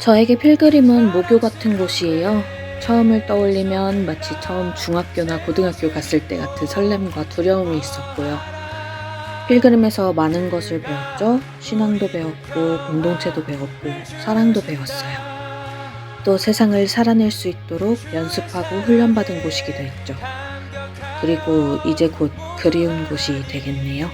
저에게 필그림은 모교 같은 곳이에요. 처음을 떠올리면 마치 처음 중학교나 고등학교 갔을 때 같은 설렘과 두려움이 있었고요. 필그림에서 많은 것을 배웠죠. 신앙도 배웠고, 공동체도 배웠고, 사랑도 배웠어요. 또 세상을 살아낼 수 있도록 연습하고 훈련받은 곳이기도 했죠. 그리고 이제 곧 그리운 곳이 되겠네요.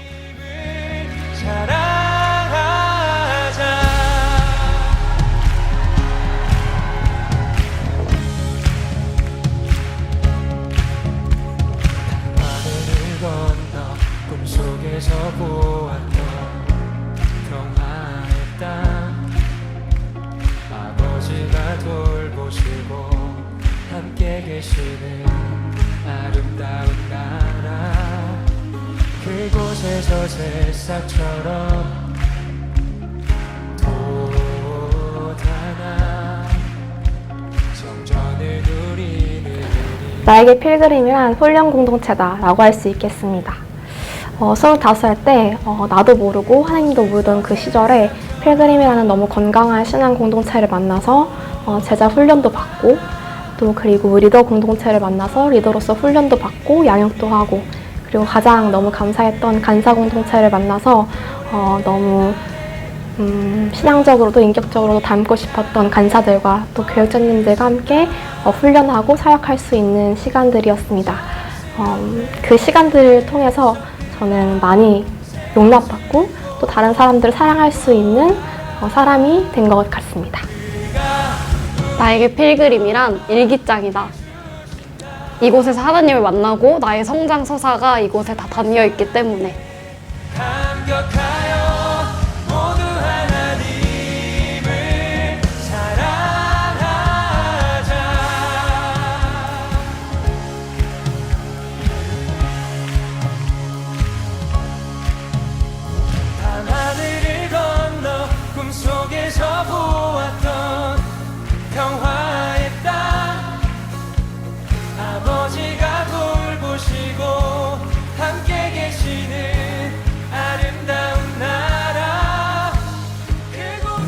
계시는 아름다운 나라 그곳에서 새싹처럼 나에게 필그림이란 훈련 공동체다 라고 할 수 있겠습니다. 어, 25살 때 어, 나도 모르고 하나님도 모르던 그 시절에 필그림이라는 너무 건강한 신앙 공동체를 만나서 어, 제자 훈련도 받고 또 그리고 리더 공동체를 만나서 리더로서 훈련도 받고 양육도 하고 그리고 가장 너무 감사했던 간사 공동체를 만나서 어, 너무 음, 신앙적으로도 인격적으로도 닮고 싶었던 간사들과 또 교육자님들과 함께 어, 훈련하고 사역할 수 있는 시간들이었습니다. 어, 그 시간들을 통해서 저는 많이 용납받고 또 다른 사람들을 사랑할 수 있는 어, 사람이 된 것 같습니다. 나에게 필그림이란 일기장이다. 이곳에서 하나님을 만나고 나의 성장 서사가 이곳에 다 담겨 있기 때문에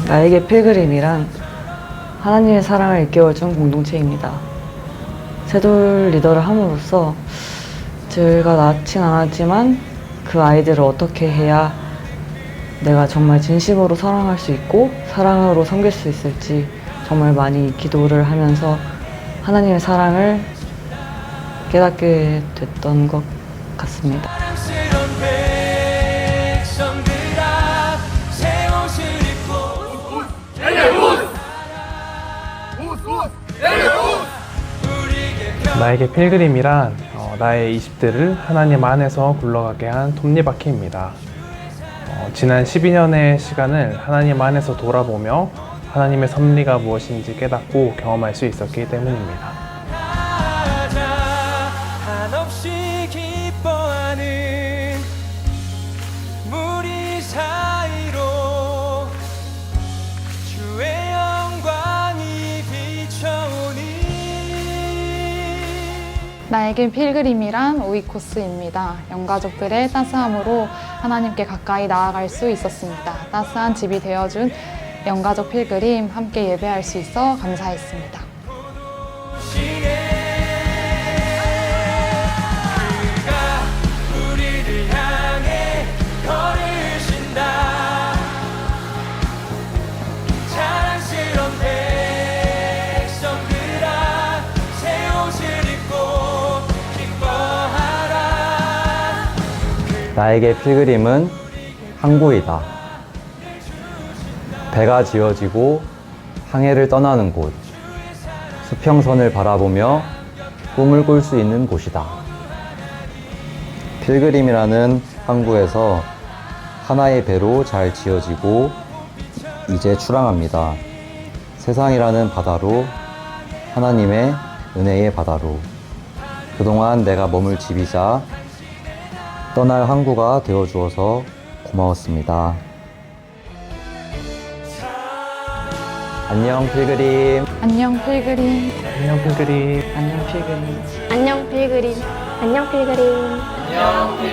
나에게 필그림이란 하나님의 사랑을 일깨워준 공동체입니다. 세돌 리더를 함으로써 제가 낳진 않았지만 그 아이들을 어떻게 해야 내가 정말 진심으로 사랑할 수 있고 사랑으로 섬길 수 있을지 정말 많이 기도를 하면서 하나님의 사랑을 깨닫게 됐던 것 같습니다. 나에게 필그림이란 어, 나의 20대를 하나님 안에서 굴러가게 한 톱니바퀴입니다. 어, 지난 12년의 시간을 하나님 안에서 돌아보며 하나님의 섭리가 무엇인지 깨닫고 경험할 수 있었기 때문입니다. 나에겐 필그림이란 오이코스입니다. 영가족들의 따스함으로 하나님께 가까이 나아갈 수 있었습니다. 따스한 집이 되어준 영가족 필그림 함께 예배할 수 있어 감사했습니다. 나에게 필그림은 항구이다. 배가 지어지고 항해를 떠나는 곳. 수평선을 바라보며 꿈을 꿀 수 있는 곳이다. 필그림이라는 항구에서 하나의 배로 잘 지어지고 이제 출항합니다. 세상이라는 바다로 하나님의 은혜의 바다로 그동안 내가 머물 집이자 떠날 항구가 되어 주어서 고마웠습니다. 안녕 필그림. 안녕 필그림. 안녕 필그림. 안녕 필그림. 안녕 필그림. 안녕 필그림. 안녕 필그림